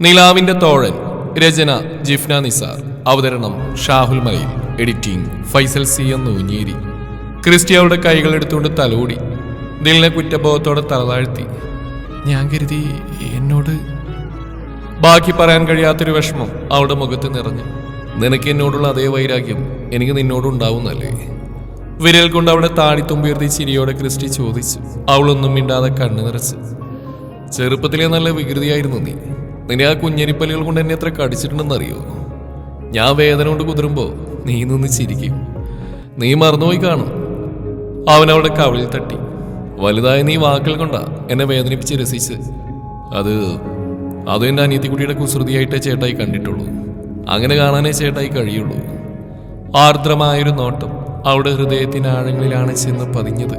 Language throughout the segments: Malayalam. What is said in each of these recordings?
നിലാവിന്റെ തോഴൻ രചന ജിഫ്ന നിസാർ. അവതരണം ഷാഹുൽ മലയിൽ. എഡിറ്റിംഗ് ഫൈസൽ സി എന്ന് ഊഞ്ഞേരി ക്രിസ്റ്റിയയുടെ കൈകൾ എടുത്തുകൊണ്ട് തലോടി. ദിലിനെ കുറ്റബോധത്തോടെ തലതാഴ്ത്തി ഞാൻ കരുതി എന്നോട് ബാക്കി പറയാൻ കഴിയാത്തൊരു വിഷമം അവളുടെ മുഖത്ത് നിറഞ്ഞു. നിനക്ക് എന്നോടുള്ള അതേ വൈരാഗ്യം എനിക്ക് നിന്നോടുണ്ടാവുന്നല്ലേ വിരൽ കൊണ്ട് അവിടെ താടിത്തുമ്പുയർത്തി ചിരിയോടെ ക്രിസ്റ്റി ചോദിച്ചു. അവളൊന്നും മിണ്ടാതെ കണ്ണു നിറച്ച്. ചെറുപ്പത്തിലെ നല്ല വികൃതിയായിരുന്നു നീ. നിന്റെ ആ കുഞ്ഞരിപ്പല്ലുകൾ കൊണ്ട് എന്നെ എത്ര കടിച്ചിട്ടുണ്ടെന്നറിയോ? ഞാൻ വേദന കൊണ്ട് കുതിരുമ്പോ നീ നിന്ന് ചിരിക്കും. നീ മറന്നുപോയി കാണും. അവൻ അവളുടെ കവിളിൽ തട്ടി. വലുതായ നീ വാക്കുകൾ കൊണ്ടാ എന്നെ വേദനിപ്പിച്ച് രസിച്ച്. അത് അത് എന്റെ അനിയത്തിക്കുട്ടിയുടെ കുസൃതിയായിട്ടേ ചേട്ടായി കണ്ടിട്ടുള്ളൂ. അങ്ങനെ കാണാനേ ചേട്ടായി കഴിയുള്ളൂ. ആർദ്രമായൊരു നോട്ടം അവളുടെ ഹൃദയത്തിന് ആഴങ്ങളിലാണ് ചെന്ന് പതിഞ്ഞത്.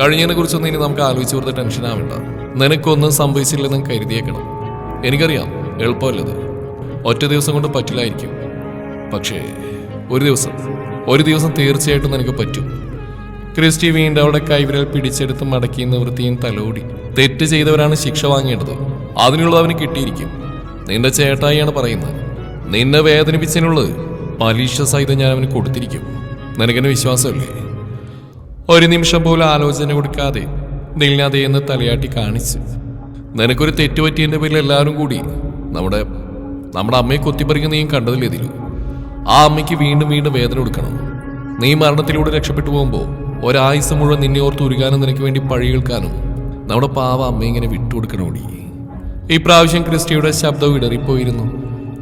കഴിഞ്ഞതിനെ കുറിച്ചൊന്നും ഇനി നമുക്ക് ആലോചിച്ച് കൊടുത്ത ടെൻഷൻ ആവണ്ട നിനക്കൊന്നും സംഭവിച്ചില്ലെന്ന് കരുതിയേക്കണം. എനിക്കറിയാം എളുപ്പമല്ലത്. ഒറ്റ ദിവസം കൊണ്ട് പറ്റില്ലായിരിക്കും. പക്ഷേ ഒരു ദിവസം ഒരു ദിവസം തീർച്ചയായിട്ടും നിനക്ക് പറ്റും. ക്രിസ്റ്റി വീണ്ടും അവളുടെ കൈവിരൽ പിടിച്ചെടുത്ത് മടക്കി നിവൃത്തിയും തലോടി. തെറ്റ് ചെയ്തവരാണ് ശിക്ഷ വാങ്ങേണ്ടത്. അതിനുള്ളത് അവന് കിട്ടിയിരിക്കും. നിന്റെ ചേട്ടായിയാണ് പറയുന്നത്. നിന്നെ വേദനിപ്പിച്ചതിനുള്ളത് പരീക്ഷ സഹിതം ഞാൻ അവന് കൊടുത്തിരിക്കും. നിനക്കെന്നെ വിശ്വാസമല്ലേ? ഒരു നിമിഷം പോലും ആലോചന കൊടുക്കാതെ നില്ലാതെ എന്ന് തലയാട്ടി കാണിച്ചു നിനക്കൊരു തെറ്റുപറ്റിയതിന്റെ പേരിൽ എല്ലാവരും കൂടി. നമ്മുടെ നമ്മുടെ അമ്മയെ കൊത്തിപ്പറിക്കുന്ന നീ കണ്ടതില്ലേ ഇതിലു? ആ അമ്മയ്ക്ക് വീണ്ടും വീണ്ടും വേദന കൊടുക്കണം. നീ മരണത്തിലൂടെ രക്ഷപ്പെട്ടു പോകുമ്പോൾ ഒരായുസ് മുഴുവൻ നിന്നെ ഓർത്ത് ഉരുകാനും നിനക്ക് വേണ്ടി പഴി കേൾക്കാനും നമ്മുടെ പാവ അമ്മ ഇങ്ങനെ വിട്ടുകൊടുക്കണോടി ഈ പ്രാവശ്യം ക്രിസ്റ്റിയുടെ ശബ്ദം ഇടറിപ്പോയിരുന്നു.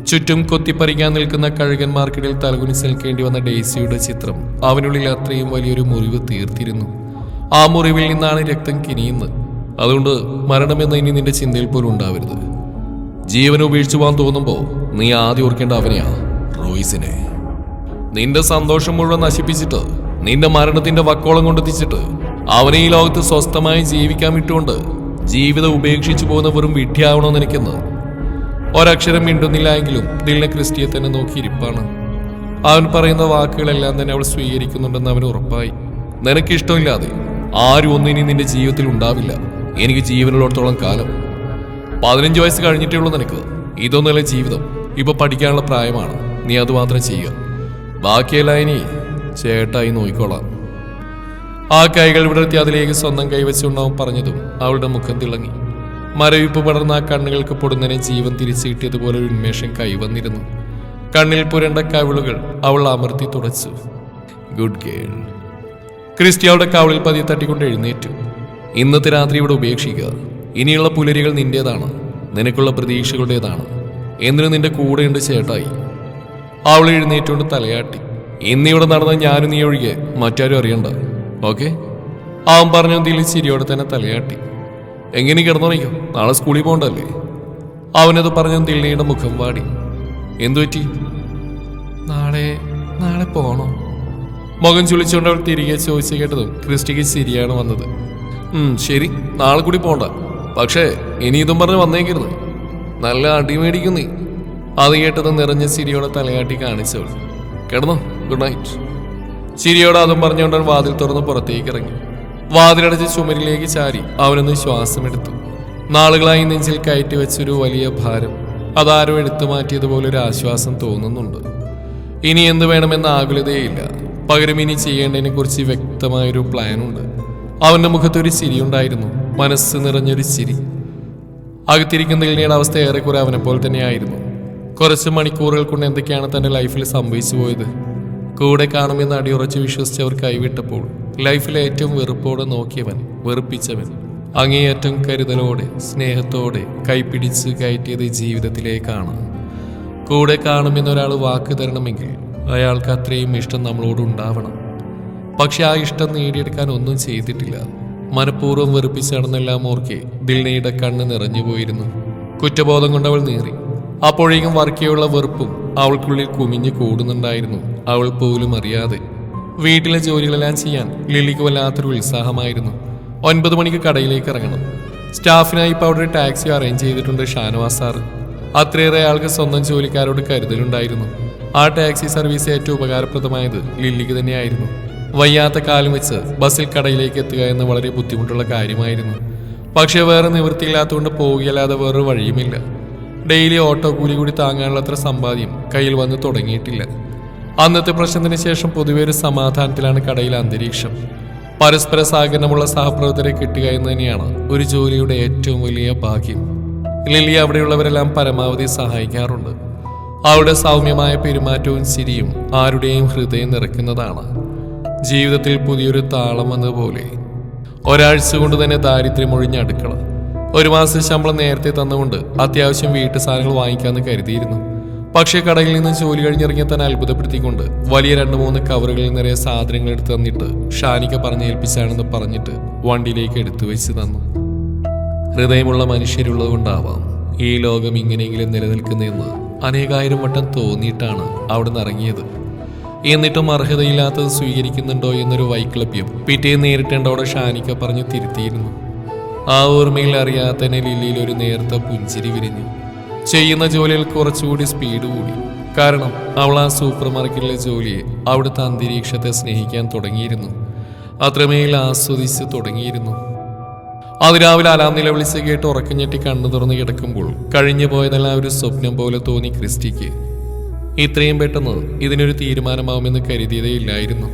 ചുറ്റും കൊത്തിപ്പറിക്കാൻ നിൽക്കുന്ന കഴുകന്മാർക്കിടയിൽ തലകുനിച്ച് നിൽക്കേണ്ടി വന്ന ഡേസിയുടെ ചിത്രം അവനുള്ളിൽ അത്രയും വലിയൊരു മുറിവ് തീർത്തിരുന്നു. ആ മുറിവിൽ നിന്നാണ് രക്തം കിനിയുന്നത്. അതുകൊണ്ട് മരണമെന്ന് ഇനി നിന്റെ ചിന്തയിൽ പോലും ഉണ്ടാവരുത്. ജീവൻ ഉപേക്ഷിച്ചു പോകാൻ തോന്നുമ്പോ നീ ആദ്യം ഓർക്കേണ്ട അവനെയാ റോയിസിനെ. നിന്റെ സന്തോഷം മുഴുവൻ നശിപ്പിച്ചിട്ട് നിന്റെ മരണത്തിന്റെ വക്കോളം കൊണ്ടെത്തിച്ചിട്ട് അവനെ ഈ ലോകത്ത് സ്വസ്ഥമായി ജീവിക്കാൻ വിട്ടുകൊണ്ട് ജീവിതം ഉപേക്ഷിച്ചു പോകുന്ന വെറും വിഡ്ഢിയാവണോ നിനക്കെന്ന്? ഒരക്ഷരം മിണ്ടുന്നില്ല എങ്കിലും ദിലിനെ ക്രിസ്റ്റിയെ തന്നെ നോക്കിയിരിപ്പാണ് അവൻ പറയുന്ന വാക്കുകളെല്ലാം തന്നെ അവൾ സ്വീകരിക്കുന്നുണ്ടെന്ന് അവന് ഉറപ്പായി. നിനക്കിഷ്ടമില്ലാതെ ആരും ഒന്നും ഇനി നിന്റെ ജീവിതത്തിൽ ഉണ്ടാവില്ല. എനിക്ക് ജീവനുള്ളിടത്തോളം കാലം. പതിനഞ്ച് വയസ്സ് കഴിഞ്ഞിട്ടേ ഉള്ളൂ നിനക്ക് ഇതൊന്നുമല്ല ജീവിതം? ഇപ്പൊ പഠിക്കാനുള്ള പ്രായമാണ്. നീ അത് മാത്രം ചെയ്യുക. ബാക്കിയെല്ലാം ഇനി ചേട്ടായി നോക്കിക്കോളാം. ആ കൈകൾ വിടർത്തി അതിലേക്ക് സ്വന്തം കൈവച്ചുണ്ടാവും പറഞ്ഞതും അവളുടെ മുഖം തിളങ്ങി. മരവിപ്പ് പടർന്ന ആ കണ്ണുകൾക്ക് പൊടുന്നനെ ജീവൻ തിരിച്ചു കിട്ടിയതുപോലെ ഒരു ഉന്മേഷം കൈവന്നിരുന്നു കണ്ണിൽ പുരണ്ട കവിളുകൾ അവൾ അമർത്തി തുടച്ചു. Good girl. ക്രിസ്റ്റി അവളുടെ കവിളിൽ പതിയെ തട്ടിക്കൊണ്ട് എഴുന്നേറ്റു. ഇന്നത്തെ രാത്രി ഇവിടെ ഉപേക്ഷിക്കുക. ഇനിയുള്ള പുലരികൾ നിന്റേതാണ്. നിനക്കുള്ള പ്രതീക്ഷകളുടേതാണ്. എന്തിനു നിന്റെ കൂടെയുണ്ട് ചേട്ടായി. അവൾ എഴുന്നേറ്റുകൊണ്ട് തലയാട്ടി. ഇന്നിവിടെ നടന്ന ഞാനും നീ ഒഴികെ മറ്റാരും അറിയണ്ട. ഓക്കെ? അവൻ പറഞ്ഞു ദിലി ചിരിയോടെ തന്നെ തലയാട്ടി. എങ്ങനെ കിടന്നുറങ്ങിക്കോ? നാളെ സ്കൂളിൽ പോകണ്ടല്ലേ? അവനത് പറഞ്ഞു ദില്ലിയുടെ മുഖം വാടി. എന്തു പറ്റി? നാളെ നാളെ പോണോ? മുഖം ചുളിച്ചുകൊണ്ട് അവൾ തിരികെ ചോദിച്ചു കേട്ടതും ക്രിസ്റ്റിക്ക് ശരിയാണ് വന്നത്. ശരി. നാളെ കൂടി പോണ്ട. പക്ഷേ ഇനി ഇതും പറഞ്ഞ് വന്നേക്കരുത്. നല്ല അടി മേടിക്കും നീ. അത് കേട്ടത് നിറഞ്ഞ സിരിയോടെ തലയാട്ടി കാണിച്ചവൾ കിടന്നോ. ഗുഡ് നൈറ്റ് ചിരിയോടെ അതും പറഞ്ഞുകൊണ്ട് വാതിൽ തുറന്ന് പുറത്തേക്ക് ഇറങ്ങി. വാതിലടച്ച് ചുമരിലേക്ക് ചാരി അവനൊന്ന് ശ്വാസമെടുത്തു. നാളുകളായി നെഞ്ചിൽ കയറ്റി വെച്ചൊരു വലിയ ഭാരം. അതാരോ എടുത്തു മാറ്റിയതുപോലെ ഒരു ആശ്വാസം തോന്നുന്നുണ്ട്. ഇനി എന്ത് വേണമെന്ന ആകുലതയില്ല. പകരം ഇനി ചെയ്യേണ്ടതിനെ കുറിച്ച് വ്യക്തമായൊരു പ്ലാനുണ്ട് അവന്റെ മുഖത്തൊരു ചിരിയുണ്ടായിരുന്നു മനസ്സ് നിറഞ്ഞൊരു ചിരി. അകത്തിരിക്കുന്ന ഇളിയുടെ അവസ്ഥ ഏറെക്കുറെ അവനെ പോലെ തന്നെയായിരുന്നു. കുറച്ച് മണിക്കൂറുകൾ കൊണ്ട് എന്തൊക്കെയാണ് തന്റെ ലൈഫിൽ സംഭവിച്ചു പോയത്? കൂടെ കാണുമെന്ന് അടിയുറച്ച് വിശ്വസിച്ചവർ കൈവിട്ടപ്പോൾ ലൈഫിലെ ഏറ്റവും വെറുപ്പോടെ നോക്കിയവൻ വെറുപ്പിച്ചവൻ. അങ്ങേയറ്റം കരുതലോടെ സ്നേഹത്തോടെ കൈപ്പിടിച്ച് കയറ്റിയത് ജീവിതത്തിലേക്കാണ്. കൂടെ കാണുമെന്നൊരാൾ വാക്ക് തരണമെങ്കിൽ അയാൾക്ക് അത്രയും ഇഷ്ടം നമ്മളോട് ഉണ്ടാവണം. പക്ഷെ ആ ഇഷ്ടം നേടിയെടുക്കാൻ ഒന്നും ചെയ്തിട്ടില്ല. മനഃപൂർവം വെറുപ്പിച്ചാണെന്നെല്ലാം ഓർക്കെ ദിൽനയുടെ കണ്ണ് നിറഞ്ഞു പോയിരുന്നു. കുറ്റബോധം കൊണ്ട് അവൾ നീറി. അപ്പോഴേക്കും വർക്കിയുള്ള വെറുപ്പും അവൾക്കുള്ളിൽ കുമിഞ്ഞു കൂടുന്നുണ്ടായിരുന്നു. അവൾ പോലും അറിയാതെ. വീട്ടിലെ ജോലികളെല്ലാം ചെയ്യാൻ ലില്ലിക്ക് വല്ലാത്തൊരു ഉത്സാഹമായിരുന്നു. ഒൻപത് മണിക്ക് കടയിലേക്ക് ഇറങ്ങണം. സ്റ്റാഫിനായി ഇപ്പോൾ അവിടെ ടാക്സി അറേഞ്ച് ചെയ്തിട്ടുണ്ട് ഷാനവാസ് സാറ് അത്രയേറെ ആൾക്ക് സ്വന്തം ജോലിക്കാരോട് കരുതലുണ്ടായിരുന്നു. ആ ടാക്സി സർവീസ് ഏറ്റവും ഉപകാരപ്രദമായത് ലില്ലിക്ക് തന്നെയായിരുന്നു. വയ്യാത്ത കാലം വെച്ച് ബസ്സിൽ കടയിലേക്ക് എത്തുക എന്ന് വളരെ ബുദ്ധിമുട്ടുള്ള കാര്യമായിരുന്നു. പക്ഷേ വേറെ നിവൃത്തിയില്ലാത്തതുകൊണ്ട് പോവുകയല്ലാതെ വേറൊരു വഴിയുമില്ല. ഡെയിലി ഓട്ടോ കൂലി കൂടി താങ്ങാനുള്ള അത്ര സമ്പാദ്യം കയ്യിൽ വന്ന് തുടങ്ങിയിട്ടില്ല. അന്നത്തെ പ്രശ്നത്തിന് ശേഷം പൊതുവെ ഒരു സമാധാനത്തിലാണ് കടയിലെ അന്തരീക്ഷം. പരസ്പര സഹകരണമുള്ള സഹപ്രവർത്തകരെ കിട്ടുക എന്ന് തന്നെയാണ് ഒരു ജോലിയുടെ ഏറ്റവും വലിയ ഭാഗ്യം. ലില്ലി അവിടെയുള്ളവരെല്ലാം പരമാവധി സഹായിക്കാറുണ്ട്. അവളുടെ സൗമ്യമായ പെരുമാറ്റവും ചിരിയും ആരുടെയും ഹൃദയം നിറയ്ക്കുന്നതാണ്. ജീവിതത്തിൽ പുതിയൊരു താളം വന്നതുപോലെ. ഒരാഴ്ച കൊണ്ട് തന്നെ ദാരിദ്ര്യം ഒഴിഞ്ഞ അടുക്കള. ഒരു മാസം ശമ്പളം നേരത്തെ തന്നുകൊണ്ട് അത്യാവശ്യം വീട്ടു സാധനങ്ങൾ വാങ്ങിക്കാമെന്ന് കരുതിയിരുന്നു. പക്ഷേ കടയിൽ നിന്ന് ജോലി കഴിഞ്ഞിറങ്ങിയ തന്നെ അത്ഭുതപ്പെടുത്തിക്കൊണ്ട് വലിയ രണ്ട് മൂന്ന് കവറുകളിൽ നിറയെ സാധനങ്ങൾ എടുത്തു തന്നിട്ട് ഷാനിക്ക പറഞ്ഞേൽപ്പിച്ചാണെന്ന് പറഞ്ഞിട്ട് വണ്ടിയിലേക്ക് എടുത്തു വെച്ച് തന്നു. ഹൃദയമുള്ള മനുഷ്യരുള്ളതുകൊണ്ടാവാം ഈ ലോകം ഇങ്ങനെയെങ്കിലും നിലനിൽക്കുന്നതെന്ന് അനേകായിരം വട്ടം തോന്നിയിട്ടാണ് അവിടെ നിന്ന് ഇറങ്ങിയത്. എന്നിട്ടും അർഹതയില്ലാത്തത് സ്വീകരിക്കുന്നുണ്ടോ എന്നൊരു വൈക്ലഭ്യം പിറ്റേ നേരിട്ടേണ്ടോടെ ഷാനിക്ക പറഞ്ഞ് തിരുത്തിയിരുന്നു. ആ ഓർമ്മയിൽ അറിയാതെ തന്നെ ലില്ലിയിൽ ഒരു നേർത്ത പുഞ്ചിരി വിരിഞ്ഞു. ചെയ്യുന്ന ജോലിയിൽ കുറച്ചുകൂടി സ്പീഡ് കൂടി. കാരണം അവൾ ആ സൂപ്പർ മാർക്കറ്റിലെ ജോലിയെ അവിടുത്തെ അന്തരീക്ഷത്തെ സ്നേഹിക്കാൻ തുടങ്ങിയിരുന്നു. അത്രമേൽ ആസ്വദിച്ച് തുടങ്ങിയിരുന്നു. അതിരാവിലെ അലാം നിലവിളിച്ച് കേട്ട് ഉറക്കഞ്ഞെട്ടി കണ്ണു തുറന്ന് കിടക്കുമ്പോൾ കഴിഞ്ഞു പോയതെല്ലാം ഒരു സ്വപ്നം പോലെ തോന്നി ക്രിസ്റ്റിക്ക്. ഇത്രയും പെട്ടെന്ന് ഇതിനൊരു തീരുമാനമാവുമെന്ന് കരുതിയതേ ഇല്ലായിരുന്നു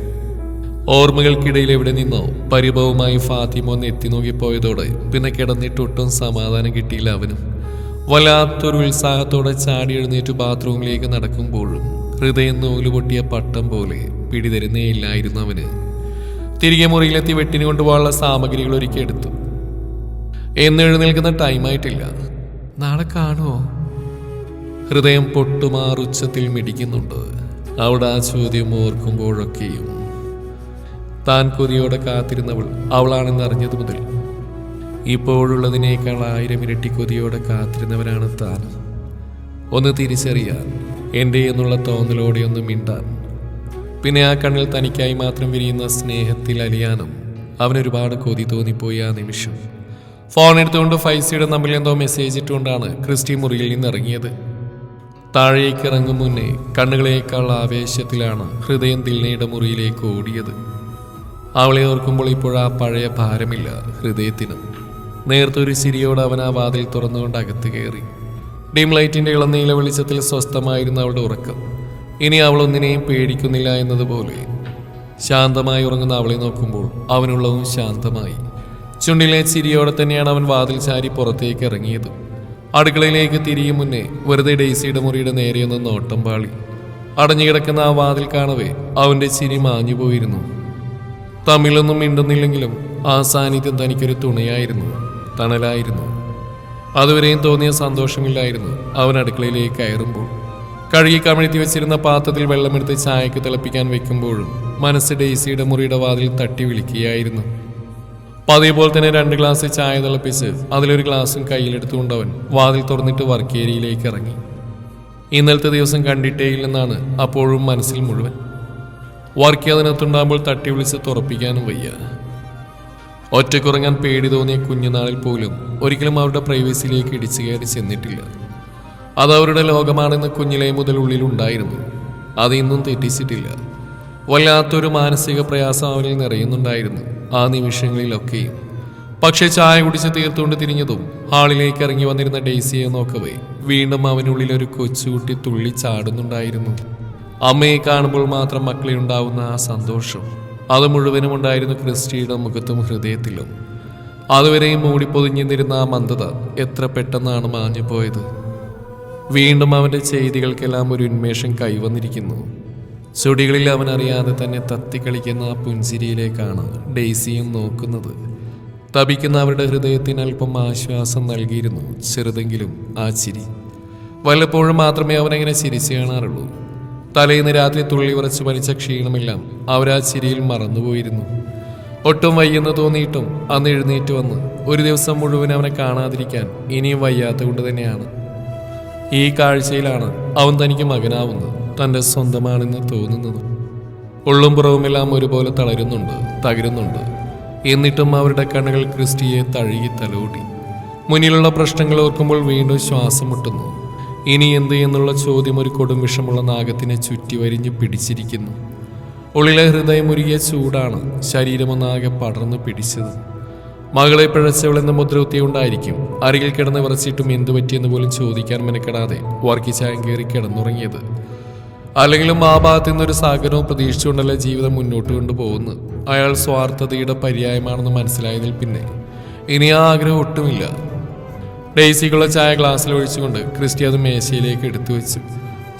ഓർമ്മകൾക്കിടയിൽ എവിടെ നിന്നോ പരിഭവമായി ഫാത്തിമ ഒന്ന് എത്തി നോക്കിപ്പോയതോടെ പിന്നെ കിടന്നിട്ട് ഒട്ടും സമാധാനം കിട്ടിയില്ല അവനും. വല്ലാത്തൊരു ഉത്സാഹത്തോടെ ചാടി എഴുന്നേറ്റ് ബാത്റൂമിലേക്ക് നടക്കുമ്പോഴും ഹൃദയം നൂൽ പൊട്ടിയ പട്ടം പോലെ പിടിതരുന്നേയില്ലായിരുന്നു അവന്. തിരികെ മുറിയിലെത്തി വെട്ടിന് കൊണ്ടുപോകാനുള്ള സാമഗ്രികൾ ഒരുക്കി എടുത്തു. എന്ന് എഴുന്നേൽക്കുന്ന ടൈമായിട്ടില്ല നാളെ കാണുമോ ഹൃദയം പൊട്ടുമാറുച്ചത്തിൽ മിടിക്കുന്നുണ്ട്. അവിടെ ആ ചോദ്യം ഓർക്കുമ്പോഴൊക്കെയും താൻ കൊതിയോടെ കാത്തിരുന്നവൾ അവളാണെന്ന് അറിഞ്ഞത് മുതൽ ഇപ്പോഴുള്ളതിനേക്കാൾ ആയിരം ഇരട്ടി കൊതിയോടെ കാത്തിരുന്നവരാണ് താൻ. ഒന്ന് തിരിച്ചറിയാൻ എന്റെ എന്നുള്ള തോന്നലോടെ ഒന്ന് മിണ്ടാൻ. പിന്നെ ആ കണ്ണിൽ തനിക്കായി മാത്രം വിരിയുന്ന സ്നേഹത്തിൽ അലിയാനും അവനൊരുപാട് കൊതി തോന്നിപ്പോയി ആ നിമിഷം. ഫോൺ എടുത്തുകൊണ്ട് ഫൈസിയുടെ നമ്പറിൽ എന്തോ മെസ്സേജ് ഇട്ടുകൊണ്ടാണ് ക്രിസ്റ്റി മുറിയിൽ നിന്ന് ഇറങ്ങിയത് താഴേക്ക് ഇറങ്ങും മുന്നേ കണ്ണുകളേക്കാൾ ആവേശത്തിലാണ് ഹൃദയം ദിൽനയുടെ മുറിയിലേക്ക് ഓടിയത്. അവളെ ഓർക്കുമ്പോൾ ഇപ്പോൾ ആ പഴയ ഭാരമില്ല ഹൃദയത്തിനും. നേർത്തൊരു സിരിയോട് അവൻ ആ വാതിൽ തുറന്നുകൊണ്ട് അകത്ത് കയറി. ഡിം ലൈറ്റിന്റെ ഇളനീല വെളിച്ചത്തിൽ സ്വസ്ഥമായിരുന്നു അവളുടെ ഉറക്കം. ഇനി അവൾ ഒന്നിനെയും പേടിക്കുന്നില്ല എന്നതുപോലെ ശാന്തമായി ഉറങ്ങുന്ന അവളെ നോക്കുമ്പോൾ അവനുള്ളതും ശാന്തമായി. ചുണ്ടിലെ ചിരിയോടെ തന്നെയാണ് അവൻ വാതിൽ ചാരി പുറത്തേക്ക് ഇറങ്ങിയത്. അടുക്കളയിലേക്ക് തിരിയും മുന്നേ വെറുതെ ഡെയ്സിയുടെ മുറിയുടെ നേരെയൊന്ന് നോട്ടം പാളി. അടഞ്ഞുകിടക്കുന്ന ആ വാതിൽ കാണവേ അവന്റെ ചിരി മാഞ്ഞു പോയിരുന്നു തമിഴൊന്നും മിണ്ടുന്നില്ലെങ്കിലും ആ സാന്നിധ്യം തനിക്കൊരു തുണയായിരുന്നു തണലായിരുന്നു. അതുവരെയും തോന്നിയ സന്തോഷമില്ലായിരുന്നു അവൻ അടുക്കളയിലേക്ക് കയറുമ്പോൾ. കഴുകി കമിഴ്ത്തി വെച്ചിരുന്ന പാത്രത്തിൽ വെള്ളമെടുത്ത് ചായക്ക് തിളപ്പിക്കാൻ വെക്കുമ്പോഴും മനസ്സ് ഡെയ്സിയുടെ മുറിയുടെ വാതിൽ തട്ടി വിളിക്കുകയായിരുന്നു. അതേപോലെ തന്നെ രണ്ട് ഗ്ലാസ് ചായ തിളപ്പിച്ച് അതിലൊരു ഗ്ലാസും കയ്യിലെടുത്തുകൊണ്ടവൻ വാതിൽ തുറന്നിട്ട് വർക്ക് ഏരിയയിലേക്ക് ഇറങ്ങി. ഇന്നലത്തെ ദിവസം കണ്ടിട്ടേ ഇല്ലെന്നാണ് അപ്പോഴും മനസ്സിൽ മുഴുവൻ. വർക്ക് അതിനകത്തുണ്ടാകുമ്പോൾ തട്ടി വിളിച്ച് തുറപ്പിക്കാനും വയ്യ. ഒറ്റക്കുറങ്ങാൻ പേടി തോന്നിയ കുഞ്ഞുനാളിൽ പോലും ഒരിക്കലും അവരുടെ പ്രൈവസിയിലേക്ക് ഇടിച്ചു കയറി ചെന്നിട്ടില്ല. അത് അവരുടെ ലോകമാണെന്ന് കുഞ്ഞിലേ മുതൽ ഉള്ളിലുണ്ടായിരുന്നു. അത് ഇന്നും തെറ്റിച്ചിട്ടില്ല. വല്ലാത്തൊരു മാനസിക പ്രയാസം അവനിൽ നിറയുന്നുണ്ടായിരുന്നു ആ നിമിഷങ്ങളിലൊക്കെയും. പക്ഷെ ചായ കുടിച്ച് തീർത്തുകൊണ്ട് തിരിഞ്ഞതും ഹാളിലേക്ക് ഇറങ്ങി വന്നിരുന്ന ഡെയ്സിയെ നോക്കവേ വീണ്ടും അവനുള്ളിൽ ഒരു കൊച്ചുകുട്ടി തുള്ളി ചാടുന്നുണ്ടായിരുന്നു. അമ്മയെ കാണുമ്പോൾ മാത്രം മക്കളെ ഉണ്ടാവുന്ന ആ സന്തോഷം അത് മുഴുവനും ഉണ്ടായിരുന്നു ക്രിസ്റ്റിയുടെ മുഖത്തും ഹൃദയത്തിലും. അതുവരെയും മൂടിപ്പൊതിഞ്ഞിരുന്ന ആ മന്ദത എത്ര പെട്ടെന്നാണ് മാഞ്ഞു പോയത് വീണ്ടും അവന്റെ ചെയ്തികൾക്കെല്ലാം ഒരു ഉന്മേഷം കൈവന്നിരിക്കുന്നു. ചുടികളിൽ അവൻ അറിയാതെ തന്നെ തത്തിക്കളിക്കുന്ന ആ പുഞ്ചിരിയിലേക്കാണ് ഡെയ്സിയും നോക്കുന്നത്. തപിക്കുന്ന അവരുടെ ഹൃദയത്തിന് അല്പം ആശ്വാസം നൽകിയിരുന്നു ചെറുതെങ്കിലും ആ ചിരി. വല്ലപ്പോഴും മാത്രമേ അവനങ്ങനെ ചിരിച്ചു കാണാറുള്ളൂ. തലേന്ന് രാത്രി തുള്ളി ഉറച്ചു പനിച്ച ക്ഷീണമെല്ലാം അവരാ ചിരിയിൽ മറന്നുപോയിരുന്നു. ഒട്ടും വയ്യെന്ന് തോന്നിയിട്ടും അന്ന് എഴുന്നേറ്റ് വന്ന് ഒരു ദിവസം മുഴുവൻ അവനെ കാണാതിരിക്കാൻ ഇനിയും വയ്യാത്ത കൊണ്ട് തന്നെയാണ്. ഈ കാഴ്ചയിലാണ് അവൻ തനിക്ക് മകനാവുന്നത്. തന്റെ സ്വന്തമാണെന്ന് തോന്നുന്നത്. ഉള്ളും പുറവുമെല്ലാം ഒരുപോലെ തളരുന്നുണ്ട് തകരുന്നുണ്ട്. എന്നിട്ടും അവരുടെ കണ്ണുകൾ ക്രിസ്റ്റിയെ തഴുകി തലോടി. മുന്നിലുള്ള പ്രശ്നങ്ങൾ ഓർക്കുമ്പോൾ വീണ്ടും ശ്വാസം മുട്ടുന്നു ഇനി എന്ത് എന്നുള്ള ചോദ്യം ഒരു കൊടും വിഷമുള്ള നാഗത്തിനെ ചുറ്റി വരിഞ്ഞു പിടിച്ചിരിക്കുന്നു. ഉള്ളിലെ ഹൃദയം ഉരുകിയ ചൂടാണ് ശരീരമൊന്നാകെ പടർന്നു പിടിച്ചത്. മകളെ പിഴച്ചവളെന്ന മുദ്രകുത്തിയുണ്ടായിരിക്കും അരികിൽ കിടന്ന് വിറച്ചിട്ടും എന്തു പറ്റിയെന്ന് പോലും ചോദിക്കാൻ മെനക്കെടാതെ വർക്കിച്ചായം കയറി കിടന്നുറങ്ങിയത്. അല്ലെങ്കിലും ആ ഭാഗത്തു നിന്നൊരു സാഗരവും പ്രതീക്ഷിച്ചുകൊണ്ടല്ല ജീവിതം മുന്നോട്ട് കൊണ്ടുപോകുന്നു അയാൾ സ്വാർത്ഥതയുടെ പര്യായമാണെന്ന് മനസ്സിലായതിൽ പിന്നെ ഇനി ആ ആഗ്രഹം ഒട്ടുമില്ല. ഡെയ്സിക്കുള്ള ചായ ഗ്ലാസ്സിൽ ഒഴിച്ചുകൊണ്ട് ക്രിസ്റ്റി അത് മേശയിലേക്ക് എടുത്തു വെച്ചു.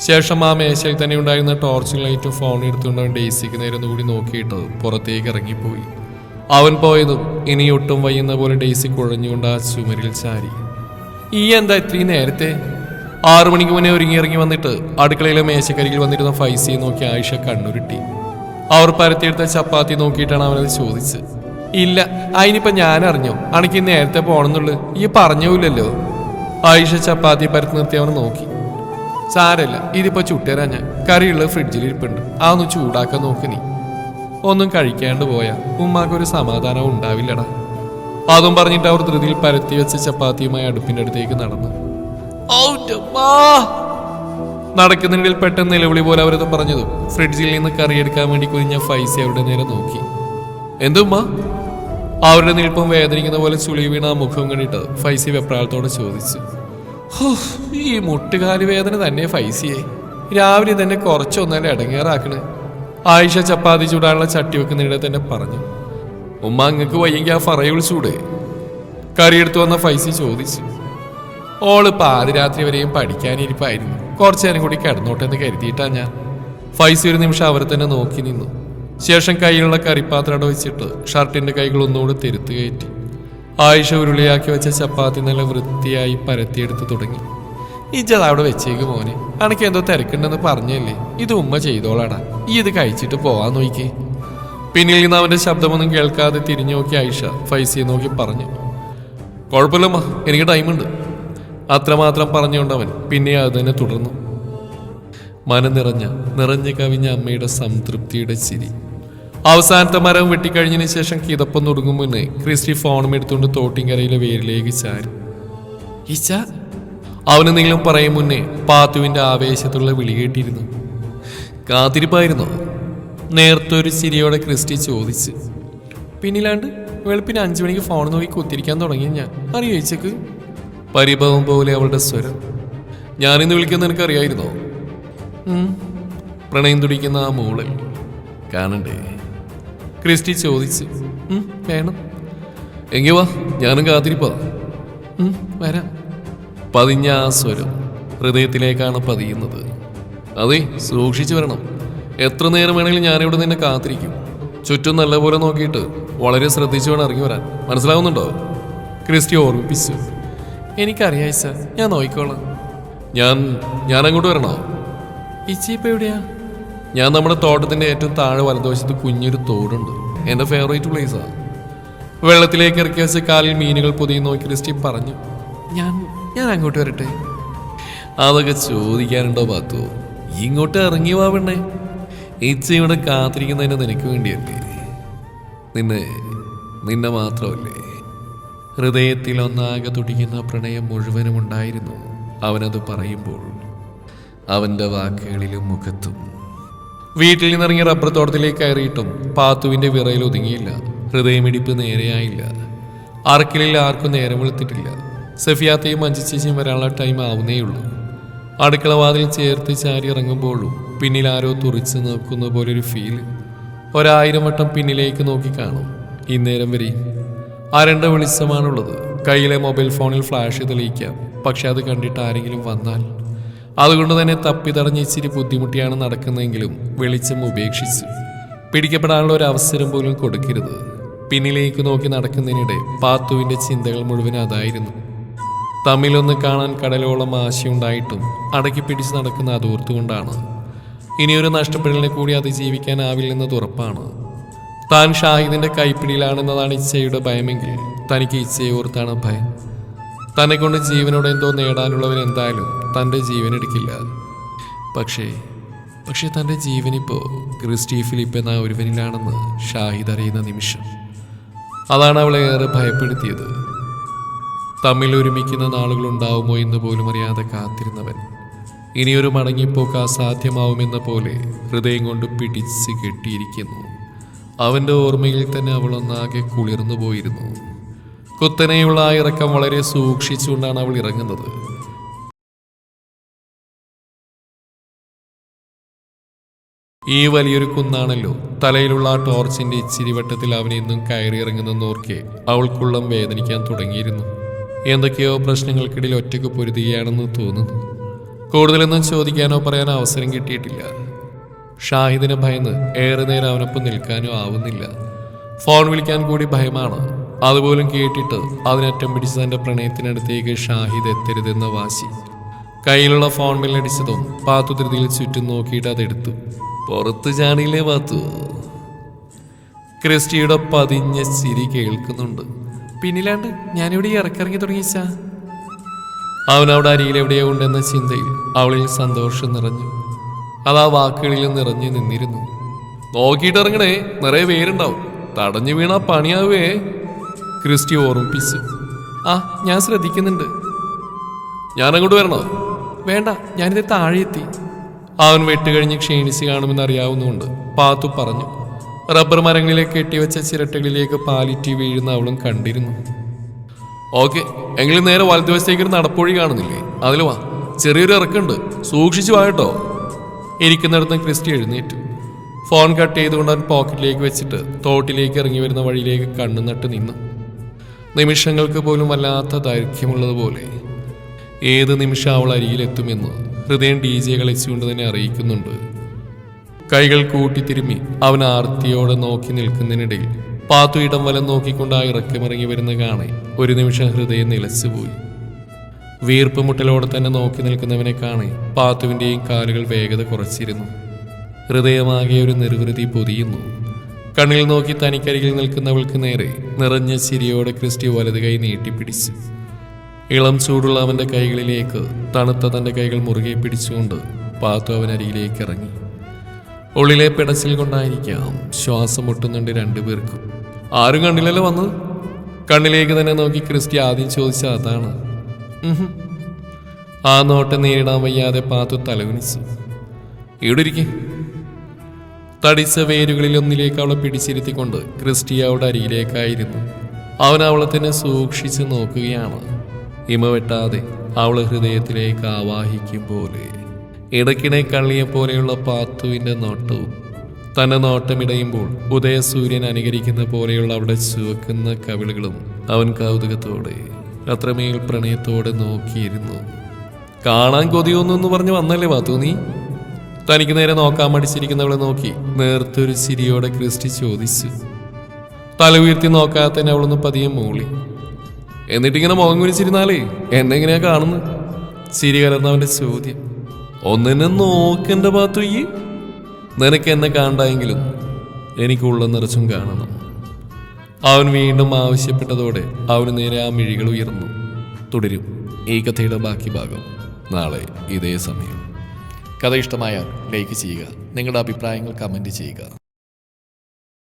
ശേഷം ആ മേശയിൽ തന്നെ ഉണ്ടായിരുന്ന ടോർച്ചും ലൈറ്റും ഫോൺ എടുത്തുകൊണ്ട് അവൻ ഡെയ്സിക്ക് നേരെ ഒന്നുകൂടി നോക്കിയിട്ട് പുറത്തേക്ക് ഇറങ്ങിപ്പോയി. അവൻ പോയതും ഇനി ഒട്ടും വയ്യുന്ന പോലെ ഡെയ്സി കുഴഞ്ഞുകൊണ്ട് ആ ചുമരിൽ ചാരി. ഈ എന്താ ഇത്രയും നേരത്തെ? ആറു മണിക്ക് മുന്നേ ഒരുങ്ങി ഇറങ്ങി വന്നിട്ട് അടുക്കളയിലെ മേശക്കരികിൽ വന്നിരുന്ന ഫൈസിയെ നോക്കി ആയിഷ കണ്ണുരുട്ടി. അവർ പരത്തിയെടുത്ത ചപ്പാത്തി നോക്കിയിട്ടാണ് അവനത് ചോദിച്ചത്. ഇല്ല അതിനിപ്പൊ ഞാൻ അറിഞ്ഞോ അണക്ക് നേരത്തെ പോണെന്നുള്ളു. ഈ പറഞ്ഞൂലല്ലോ ആയിഷ ചപ്പാത്തി പരത്തി നിർത്തി അവനെ നോക്കി. സാരല്ല ഇതിപ്പോ ചുട്ടേരാ ഞാൻ. കറിയുള്ളത് ഫ്രിഡ്ജിൽ ഇരിപ്പുണ്ട് അതൊന്ന് ചൂടാക്കാൻ നോക്ക് നീ. ഒന്നും കഴിക്കാണ്ട് പോയാ. ഉമ്മാക്കൊരു സമാധാനം ഉണ്ടാവില്ലടാ. അതും പറഞ്ഞിട്ട് അവർ ധൃതിയിൽ പരത്തി വെച്ച ചപ്പാത്തിയുമായി അടുപ്പിന്റെ അടുത്തേക്ക് നടന്നു. നടക്കുന്നതിനിടയിൽ പെട്ടെന്ന് നിലവിളി പോലെ അവരത് പറഞ്ഞതും. ഫ്രിഡ്ജിൽ നിന്ന് കറിയെടുക്കാൻ വേണ്ടി കുഞ്ഞ ഫൈസ അവരുടെ നേരെ നോക്കി. എന്തുമ്മ? അവരുടെ നിൽപ്പം വേദനിക്കുന്ന പോലെ ചുളി വീണ ആ മുഖം കണ്ടിട്ട് ഫൈസി വെപ്രാളത്തോടെ ചോദിച്ചു. ഈ മുട്ടുകാൽ വേദന തന്നെ ഫൈസിയെ. രാവിലെ തന്നെ കുറച്ചൊന്നല്ല ഇടങ്ങേറാക്കണേ. ആയിഷ ചപ്പാത്തി ചൂടാനുള്ള ചട്ടി വെക്കുന്നിടെ തന്നെ പറഞ്ഞു. ഉമ്മ അങ്ങക്ക് വയ്യെങ്കിൽ ആ ഫറയെ വിളിച്ചൂടെ. കറിയെടുത്തു വന്ന ഫൈസി ചോദിച്ചു. ഓൾ പാതിരാത്രി വരെയും പഠിക്കാനിരിപ്പായിരുന്നു കുറച്ചു നേരം കൂടി കിടന്നോട്ടെ എന്ന് കരുതിയിട്ടാ ഞാൻ. ഫൈസി ഒരു നിമിഷം അവരെ തന്നെ നോക്കി നിന്നു. ശേഷം കയ്യിലുള്ള കറിപ്പാത്രം വെച്ചിട്ട് ഷർട്ടിന്റെ കൈകൾ ഒന്നുകൂടി തിരുത്തു കയറ്റി. ആയിഷ ഉരുളിയാക്കി വെച്ച ചപ്പാത്തി നല്ല വൃത്തിയായി പരത്തിയെടുത്ത് തുടങ്ങി. ഇജ്ജത് അവിടെ വെച്ചേക്ക് മോനെ. അനക്ക് എന്തോ തിരക്കുണ്ടെന്ന് പറഞ്ഞല്ലേ? ഇത് ഉമ്മ ചെയ്തോളാടാ. ഈ ഇത് കഴിച്ചിട്ട് പോവാൻ നോക്കി പിന്നിൽ നിന്ന് അവന്റെ ശബ്ദമൊന്നും കേൾക്കാതെ തിരിഞ്ഞു നോക്കി ആയിഷ ഫൈസിയെ നോക്കി പറഞ്ഞു. കുഴപ്പമില്ലമ്മ എനിക്ക് ടൈമുണ്ട്. അത്രമാത്രം പറഞ്ഞുകൊണ്ടവൻ പിന്നെ അതിനെ തുടർന്നു. മനം നിറഞ്ഞ കവിഞ്ഞ അമ്മയുടെ സംതൃപ്തിയുടെ ചിരി. അവസാനത്തെ മരം വെട്ടിക്കഴിഞ്ഞതിന് ശേഷം കിതപ്പം തുടങ്ങും മുന്നേ ക്രിസ്റ്റി ഫോണും എടുത്തുകൊണ്ട് തോട്ടിങ്കരയിലെ വേരിലേക്ക് ചാരി. ഈച്ച അവന് നിങ്ങളും പറയും മുന്നേ പാത്തുവിന്റെ ആവേശത്തുള്ള വിളി കേട്ടിരുന്നു. കാത്തിരിപ്പായിരുന്നോ? നേർത്തൊരു ചിരിയോടെ ക്രിസ്റ്റി ചോദിച്ച്. പിന്നിലാണ്ട് വെളുപ്പിന് അഞ്ചു മണിക്ക് ഫോൺ നോക്കി കുത്തിരിക്കാൻ തുടങ്ങി ഞാൻ. അറിയോ ചേച്ചക്ക് പരിഭവം പോലെ അവളുടെ സ്വരം. ഞാനിന്ന് വിളിക്കുന്ന എനിക്കറിയായിരുന്നോ. പ്രണയം തുടിക്കുന്ന ആ മൂളിൽ കാണണ്ടേ? ക്രിസ്റ്റി ചോദിച്ചു. "ഉം, വേണം. എങ്കി വാ ഞാനും കാത്തിരിപ്പാ. വരാം. പതിഞ്ഞ ആ സ്വരം ഹൃദയത്തിലേക്കാണ് പതിയുന്നത്. അതെ സൂക്ഷിച്ചു വരണം. എത്ര നേരം വേണമെങ്കിലും ഞാനിവിടെ നിന്നെ കാത്തിരിക്കും. ചുറ്റും നല്ലപോലെ നോക്കിയിട്ട് വളരെ ശ്രദ്ധിച്ചു വേണം ഇറങ്ങി വരാൻ. മനസ്സിലാവുന്നുണ്ടോ? ക്രിസ്റ്റി ഓർമ്മിപ്പിച്ചു. എനിക്കറിയാം സർ. ഞാൻ നോക്കിക്കോളാം. ഞാൻ ഞാൻ അങ്ങോട്ട് വരണോ? ഇച്ചി ഇപ്പൊ എവിടെയാ? ഞാൻ നമ്മുടെ തോട്ടത്തിന്റെ ഏറ്റവും താഴെ വലതുവശത്ത് കുഞ്ഞൊരു തോടുണ്ട്. എന്റെ ഫേവറേറ്റ് പ്ലേസാ വെള്ളത്തിലേക്ക് ഇറക്കി വെച്ച് കാലിൽ മീനുകൾ പൊതിയും നോക്കി ക്രിസ്റ്റി പറഞ്ഞു. ഞാൻ ഞാൻ അങ്ങോട്ട് വരട്ടെ? അതൊക്കെ ചോദിക്കാനുണ്ടോ പാത്തു ഇങ്ങോട്ട് ഇറങ്ങി വാ പെണ്ണേ. ഇച്ച ഇവിടെ കാത്തിരിക്കുന്നതിന് നിനക്ക് വേണ്ടിയല്ലേ? നിന്നെ നിന്നെ മാത്രമല്ലേ? ഹൃദയത്തിൽ ഒന്നാകെ തുടിക്കുന്ന പ്രണയം മുഴുവനും ഉണ്ടായിരുന്നു. അവനത് പറയുമ്പോൾ അവന്റെ വാക്കുകളിലും മുഖത്തും വീട്ടിൽ നിന്നിറങ്ങി റബ്ബർ തോട്ടത്തിലേക്ക് കയറിയിട്ടും പാത്തുവിന്റെ വിറയിൽ ഒതുങ്ങിയില്ല. ഹൃദയമിടിപ്പ് നേരെയായില്ല. ആർക്കിലിൽ ആർക്കും നേരം വെളുത്തിട്ടില്ല. സഫിയാത്തയും മഞ്ചിച്ചേച്ചിയും വരാനുള്ള ടൈം ആവുന്നേയുള്ളൂ. അടുക്കളവാതിൽ ചേർത്ത് ചാരി ഇറങ്ങുമ്പോഴും പിന്നിൽ ആരോ തുറിച്ച് നോക്കുന്ന പോലൊരു ഫീൽ ഒരായിരം വട്ടം പിന്നിലേക്ക് നോക്കി കാണും. ഇന്നേരം വരെ ആരണ്ട വെളിച്ചമാണുള്ളത്. കയ്യിലെ മൊബൈൽ ഫോണിൽ ഫ്ലാഷ് തെളിയിക്കാം. പക്ഷെ അത് കണ്ടിട്ട് ആരെങ്കിലും വന്നാൽ? അതുകൊണ്ട് തന്നെ തപ്പി തടഞ്ഞ് ഇച്ചിരി ബുദ്ധിമുട്ടിയാണ് നടക്കുന്നതെങ്കിലും വെളിച്ചം ഉപേക്ഷിച്ചു. പിടിക്കപ്പെടാനുള്ള ഒരു അവസരം പോലും കൊടുക്കരുത്. പിന്നിലേക്ക് നോക്കി നടക്കുന്നതിനിടെ പാത്തുവിന്റെ ചിന്തകൾ മുഴുവൻ അതായിരുന്നു. തമ്മിലൊന്ന് കാണാൻ കടലോളം ആശയുണ്ടായിട്ടും അടക്കി പിടിച്ച് നടക്കുന്ന അതോർത്തുകൊണ്ടാണ്. ഇനിയൊരു നഷ്ടപ്പെടലിനെ കൂടി അതിജീവിക്കാനാവില്ലെന്നത് ഉറപ്പാണ്. താൻ ഷാഹിദിന്റെ കൈപ്പിടിയിലാണെന്നതാണ് ഇച്ഛയുടെ ഭയമെങ്കിൽ തനിക്ക് ഇച്ഛയെ ഓർത്താണ് ഭയം. തന്നെ കൊണ്ട് ജീവനോട് എന്തോ നേടാനുള്ളവൻ എന്തായാലും തന്റെ ജീവൻ എടുക്കില്ല പക്ഷേ പക്ഷേ തന്റെ ജീവനിപ്പോൾ ക്രിസ്റ്റി ഫിലിപ്പ് എന്ന ഒരുവനിലാണെന്ന് ഷാഹിദ് അറിയുന്ന നിമിഷം അതാണ് അവളെ ഏറെ ഭയപ്പെടുത്തിയത്. തമ്മിൽ ഒരുമിക്കുന്ന നാളുകൾ ഉണ്ടാവുമോ എന്ന് പോലും അറിയാതെ കാത്തിരുന്നവൻ. ഇനിയൊരു മടങ്ങിപ്പോക്ക് അസാധ്യമാവുമെന്ന പോലെ ഹൃദയം കൊണ്ട് പിടിച്ച് കെട്ടിയിരിക്കുന്നു. അവന്റെ ഓർമ്മയിൽ തന്നെ അവൾ ഒന്നാകെ കുളിർന്നു പോയിരുന്നു. കുത്തനെയുള്ള ആ ഇറക്കം വളരെ സൂക്ഷിച്ചുകൊണ്ടാണ് അവൾ ഇറങ്ങുന്നത്. ഈ വലിയൊരു കുന്നാണല്ലോ തലയിലുള്ള ആ ടോർച്ചിന്റെ ഇച്ചിരി വട്ടത്തിൽ അവനെന്നും കയറി ഇറങ്ങുന്നെന്നോർക്കെ അവൾക്കുള്ളം വേദനിക്കാൻ തുടങ്ങിയിരുന്നു. എന്തൊക്കെയോ പ്രശ്നങ്ങൾക്കിടയിൽ ഒറ്റയ്ക്ക് പൊരുതുകയാണെന്ന് തോന്നുന്നു. കൂടുതലൊന്നും ചോദിക്കാനോ പറയാനോ അവസരം കിട്ടിയിട്ടില്ല. ഷാഹിദിന് ഭയന്ന് ഏറെ നേരം അവനൊപ്പം നിൽക്കാനോ ആവുന്നില്ല. ഫോൺ വിളിക്കാൻ കൂടി ഭയമാണ്. അതുപോലും കേട്ടിട്ട് അതിനറ്റം പിടിച്ച് തന്റെ പ്രണയത്തിനടുത്തേക്ക് ഷാഹിദ് എത്തരുതെന്ന വാശി. കയ്യിലുള്ള ഫോൺ ബില്ലടിച്ചതും പാത്തു ധൃതിയിൽ ചുറ്റും നോക്കിയിട്ട് അതെടുത്തു. പുറത്ത് ചാണിയിലെ പാത്തു? ക്രിസ്റ്റിയുടെ പതിഞ്ഞ ചിരി കേൾക്കുന്നുണ്ട്. പിന്നിലാണ്ട് ഞാനിവിടെ ഇറക്കിറങ്ങി തുടങ്ങിച്ചാ അവൻ അവിടെ അരിയിൽ എവിടെയോ ഉണ്ടെന്ന ചിന്തയിൽ അവളിൽ സന്തോഷം നിറഞ്ഞു. അത് ആ വാക്കുകളിൽ നിറഞ്ഞു നിന്നിരുന്നു. നോക്കിയിട്ടിറങ്ങണേ നിറയെ പേരുണ്ടാവും തടഞ്ഞു വീണ പണിയാവേ. ക്രിസ്റ്റി ഓർമ്മിപ്പിച്ചു ആ ഞാൻ ശ്രദ്ധിക്കുന്നുണ്ട്. ഞാൻ അങ്ങോട്ട് വരണോ? വേണ്ട ഞാനിത് താഴെ എത്തി അവൻ വെട്ടുകഴിഞ്ഞ് ക്ഷീണിച്ച് കാണുമെന്ന് അറിയാവുന്നതുകൊണ്ട് പാത്തു പറഞ്ഞു. റബ്ബർ മരങ്ങളിലേക്ക് കെട്ടിവെച്ച ചിരട്ടകളിലേക്ക് പാലിറ്റി വീഴുന്ന അവളും കണ്ടിരുന്നു. ഓക്കെ എങ്കിലും നേരെ വലതുവശത്തേക്കൊരു നടപ്പൊഴി കാണുന്നില്ലേ? അതിൽ വാ. ചെറിയൊരു ഇറക്കുണ്ട് സൂക്ഷിച്ചു വാട്ടോ ഇരിക്കുന്നിടത്ത് ക്രിസ്റ്റി എഴുന്നേറ്റു. ഫോൺ കട്ട് ചെയ്തുകൊണ്ട് അവൻ പോക്കറ്റിലേക്ക് വെച്ചിട്ട് തോട്ടിലേക്ക് ഇറങ്ങി വരുന്ന വഴിയിലേക്ക് കണ്ണു നട്ട് നിന്നു. നിമിഷങ്ങൾക്ക് പോലും വല്ലാത്ത ദൈർഘ്യമുള്ളതുപോലെ ഏത് നിമിഷം അവൾ അരികിലെത്തുമെന്ന് ഹൃദയം ഡി ജെ കളിച്ചുകൊണ്ട് തന്നെ അറിയിക്കുന്നുണ്ട്. കൈകൾ കൂട്ടിത്തിരുമ്മി അവൻ ആർത്തിയോടെ നോക്കി നിൽക്കുന്നതിനിടയിൽ പാത്തു ഇടം വലം നോക്കിക്കൊണ്ട് ആ ഇറക്കമിറങ്ങി വരുന്ന കാണെ ഒരു നിമിഷം ഹൃദയം നിലച്ചുപോയി. വീർപ്പ് മുട്ടലോടെ തന്നെ നോക്കി നിൽക്കുന്നവനെ കാണി പാത്തുവിന്റെയും കാലുകൾ വേഗത കുറച്ചിരുന്നു. ഹൃദയമാകെ ഒരു നിർവൃതി പൊതിയുന്നു. കണ്ണിൽ നോക്കി തനിക്കരികിൽ നിൽക്കുന്നവൾക്ക് നേരെ നിറഞ്ഞ ചിരിയോടെ ക്രിസ്റ്റി വലത് കൈ നീട്ടിപ്പിടിച്ചു. ഇളം ചൂടുള്ള അവന്റെ കൈകളിലേക്ക് തണുത്ത തന്റെ കൈകൾ മുറുകെ പിടിച്ചുകൊണ്ട് പാത്തു അവനരികിലേക്ക് ഇറങ്ങി. ഉള്ളിലെ പിടച്ചിൽ കൊണ്ടായിരിക്കാം ശ്വാസം മുട്ടുന്നുണ്ട് രണ്ടുപേർക്കും ആരും കണ്ണിലല്ലോ വന്നത്? കണ്ണിലേക്ക് തന്നെ നോക്കി ക്രിസ്റ്റി ആദ്യം ചോദിച്ച അതാണ്. ആ നോട്ടം നേരിടാൻ വയ്യാതെ പാത്തു തലകുനിച്ചു. ഇവിടെ തടിച്ച വേരുകളിൽ ഒന്നിലേക്ക് അവളെ പിടിച്ചിരുത്തിക്കൊണ്ട് ക്രിസ്റ്റി അവളുടെ അരികിലേക്കായിരുന്നു. അവൻ അവളെ തന്നെ സൂക്ഷിച്ചു നോക്കുകയാണ്. ഇമ വെട്ടാതെ അവൾ ഹൃദയത്തിലേക്ക് ആവാഹിക്കും പോലെ. ഇടയ്ക്കിടെ കള്ളിയെ പോലെയുള്ള പാത്തുവിന്റെ നോട്ടവും തന്നെ നോട്ടമിടയുമ്പോൾ ഉദയസൂര്യൻ അനുകരിക്കുന്ന പോലെയുള്ള അവിടെ ചുവക്കുന്ന കവിളുകളും അവൻ കൗതുകത്തോടെ അത്രമേൽ പ്രണയത്തോടെ നോക്കിയിരുന്നു. കാണാൻ കൊതിയൊന്നു പറഞ്ഞു വന്നല്ലേ വാത്തു നീ? തനിക്ക് നേരെ നോക്കാൻ മടിച്ചിരിക്കുന്നവളെ നോക്കി നേർത്തൊരു ചിരിയോടെ ക്രിസ്റ്റി ചോദിച്ചു. തല ഉയർത്തി നോക്കാതെ തന്നെ അവളൊന്ന് പതിയെ മൂളി. എന്നിട്ടിങ്ങനെ മുഖം കുരിച്ചിരുന്നാലേ എന്നെങ്ങനെയാ കാണുന്നത് ചിരി കലർന്നവന്റെ ചോദ്യം. ഒന്നിനെ നോക്കെന്റെ ബാത്തു നിനക്ക് എന്നെ കാണണ്ടെങ്കിലും എനിക്കുള്ള നിറച്ചും കാണണം. അവൻ വീണ്ടും ആവശ്യപ്പെട്ടതോടെ അവന് നേരെ ആ മിഴികൾ ഉയർന്നു. തുടരും. ഈ കഥയുടെ ബാക്കി ഭാഗം. നാളെ ഇതേ സമയം. കഥ ഇഷ്ടമായാൽ ലൈക്ക് ചെയ്യുക. നിങ്ങളുടെ അഭിപ്രായങ്ങൾ കമന്റ് ചെയ്യുക.